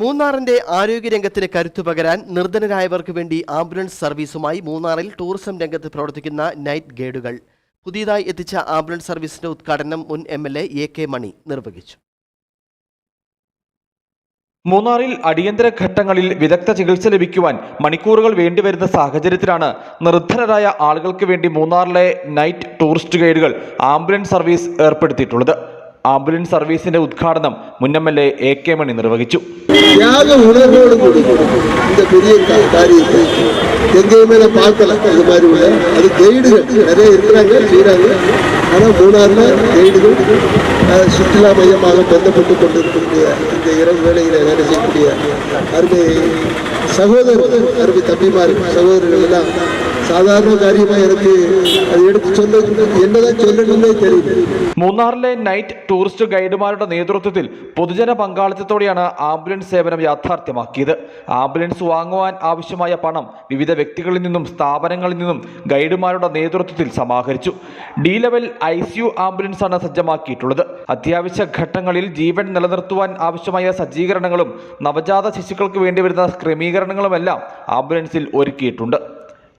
മൂന്നാറിന്റെ ആരോഗ്യരംഗത്തിന് കരുത്തു പകരാൻ നിർധനരായവർക്ക് വേണ്ടി ആംബുലൻസ് സർവീസുമായി മൂന്നാറിൽ ടൂറിസം രംഗത്ത് പ്രവർത്തിക്കുന്ന നൈറ്റ് ഗൈഡുകൾ. പുതിയതായി എത്തിച്ച ആംബുലൻസ് സർവീസിന്റെ ഉദ്ഘാടനം മുൻ M L A K Mani നിർവഹിച്ചു. മൂന്നാറിൽ അടിയന്തര ഘട്ടങ്ങളിൽ വിദഗ്ധ ചികിത്സ ലഭിക്കുവാൻ മണിക്കൂറുകൾ വേണ്ടിവരുന്ന സാഹചര്യത്തിലാണ് നിർദ്ധനരായ ആളുകൾക്ക് വേണ്ടി മൂന്നാറിലെ നൈറ്റ് ടൂറിസ്റ്റ് ഗൈഡുകൾ ആംബുലൻസ് സർവീസ് ഏർപ്പെടുത്തിയിട്ടുള്ളത്. ആംബുലൻസ് സർവീസിന്റെ ഉദ്ഘാടനം മുൻ M L A A K Mani നിർവഹിച്ചു தியாக உணர்வோடு கூடி இந்த பெரிய கா- காரியத்தை எங்கேயுமே நான் பார்க்கல இது மாதிரி உள்ள அது கைடுகள் நிறைய இருக்கிறாங்க செய்கிறாங்க ஆனால் மூணாறுல கைடுகள் அஹ், சுற்றுலா மையமாக பந்தப்பட்டு கொண்டிருக்கக்கூடிய இந்த இரவு வேளையில் வேலை செய்யக்கூடிய அருமை சகோதரர் அருமை தம்பிமார் சகோதரர்கள் எல்லாம் സാധാരണക്കാരിയുമായ എനിക്ക് മൂന്നാറിലെ നൈറ്റ് ടൂറിസ്റ്റ് ഗൈഡുമാരുടെ നേതൃത്വത്തിൽ പൊതുജന പങ്കാളിത്തത്തോടെയാണ് ആംബുലൻസ് സേവനം യാഥാർത്ഥ്യമാക്കിയത്. ആംബുലൻസ് വാങ്ങുവാൻ ആവശ്യമായ പണം വിവിധ വ്യക്തികളിൽ നിന്നും സ്ഥാപനങ്ങളിൽ നിന്നും ഗൈഡുമാരുടെ നേതൃത്വത്തിൽ സമാഹരിച്ചു. ഡി ലെവൽ ഐ സിയു ആംബുലൻസാണ് സജ്ജമാക്കിയിട്ടുള്ളത്. അത്യാവശ്യ ഘട്ടങ്ങളിൽ ജീവൻ നിലനിർത്തുവാൻ ആവശ്യമായ സജ്ജീകരണങ്ങളും നവജാത ശിശുക്കൾക്ക് വേണ്ടി വരുന്ന ക്രമീകരണങ്ങളുമെല്ലാം ആംബുലൻസിൽ ഒരുക്കിയിട്ടുണ്ട്.